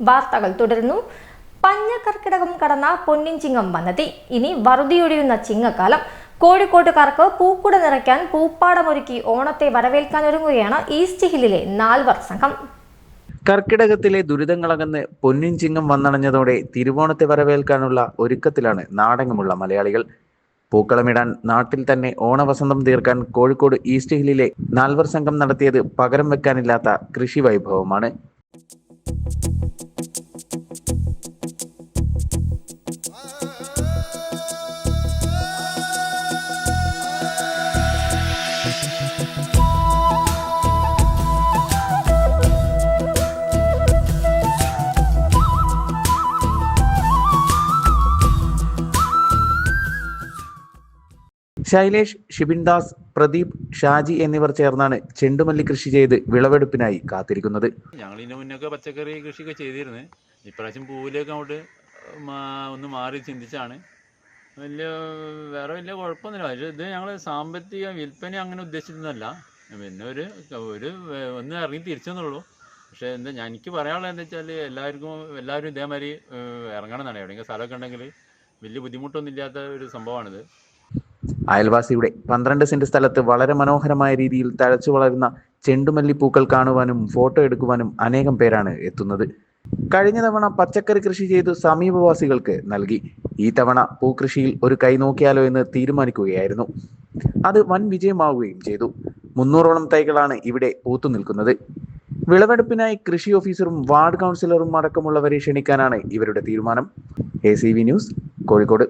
വാർത്തകൾ തുടരുന്നു. പഞ്ഞക്കർക്കിടകം കടന്ന പൊന്നിൻ ചിങ്ങം വന്നെത്തി ഇനി വറുതിയൊഴിയുന്ന ചിങ്ങക്കാലം. കോഴിക്കോട്ടുകാർക്ക് പൂക്കുട നിറയ്ക്കാൻ പൂപ്പാടമൊരുക്കി ഓണത്തെ വരവേൽക്കാനൊരുങ്ങുകയാണ് ഈസ്റ്റ് ഹില്ലിലെ നാൽവർ സംഘം. കർക്കിടകത്തിലെ ദുരിതങ്ങളകന്ന് പൊന്നിൻ ചിങ്ങം വന്നണഞ്ഞതോടെ തിരുവോണത്തെ വരവേൽക്കാനുള്ള ഒരുക്കത്തിലാണ് നാടകമുള്ള മലയാളികൾ. പൂക്കളമിടാൻ നാട്ടിൽ തന്നെ ഓണവസന്തം തീർക്കാൻ കോഴിക്കോട് ഈസ്റ്റ് ഹില്ലിലെ നാൽവർ സംഘം നടത്തിയത് പകരം വെക്കാനില്ലാത്ത കൃഷി വൈഭവമാണ്. ശൈലേഷ് ഷിബിൻദാസ് പ്രദീപ് ഷാജി എന്നിവർ ചേർന്നാണ് ചെണ്ടുമല്ലി കൃഷി ചെയ്ത് വിളവെടുപ്പിനായി കാത്തിരിക്കുന്നത്. ഞങ്ങൾ ഇതിന് മുന്നൊക്കെ പച്ചക്കറി കൃഷിയൊക്കെ ചെയ്തിരുന്നു. ഇപ്രാവശ്യം പൂവിലേക്ക് അങ്ങോട്ട് ഒന്ന് മാറി ചിന്തിച്ചാണ്. വലിയ വേറെ വലിയ കുഴപ്പമൊന്നുമില്ല. പക്ഷേ ഇത് ഞങ്ങൾ സാമ്പത്തിക വിൽപ്പന അങ്ങനെ ഉദ്ദേശിച്ചതല്ല പിന്നെ ഒരു ഒരു ഒന്ന് ഇറങ്ങി തിരിച്ചെന്നുള്ളൂ. പക്ഷേ എന്താ ഞാൻ എനിക്ക് പറയാനുള്ളത് എന്താ വെച്ചാൽ എല്ലാവർക്കും എല്ലാവരും ഇതേമാതിരി ഇറങ്ങണം എന്നാണ്. എവിടെയെങ്കിലും സ്ഥലമൊക്കെ ഉണ്ടെങ്കിൽ വലിയ ബുദ്ധിമുട്ടൊന്നും ഇല്ലാത്ത ഒരു സംഭവമാണിത്. അയൽവാസിയുടെ പന്ത്രണ്ട് സെന്റ് സ്ഥലത്ത് വളരെ മനോഹരമായ രീതിയിൽ തഴച്ചു വളരുന്ന ചെണ്ടുമല്ലി പൂക്കൾ കാണുവാനും ഫോട്ടോ എടുക്കുവാനും അനേകം പേരാണ് എത്തുന്നത്. കഴിഞ്ഞ തവണ പച്ചക്കറി കൃഷി ചെയ്തു സമീപവാസികൾക്ക് നൽകി. ഈ തവണ പൂക്കൃഷിയിൽ ഒരു കൈ നോക്കിയാലോ എന്ന് തീരുമാനിക്കുകയായിരുന്നു. അത് വൻ വിജയമാവുകയും ചെയ്തു. മുന്നൂറോളം തൈകളാണ് ഇവിടെ പൂത്തു നിൽക്കുന്നത്. വിളവെടുപ്പിനായി കൃഷി ഓഫീസറും വാർഡ് കൗൺസിലറും അടക്കമുള്ളവരെ ക്ഷണിക്കാനാണ് ഇവരുടെ തീരുമാനം. A news Kozhikode.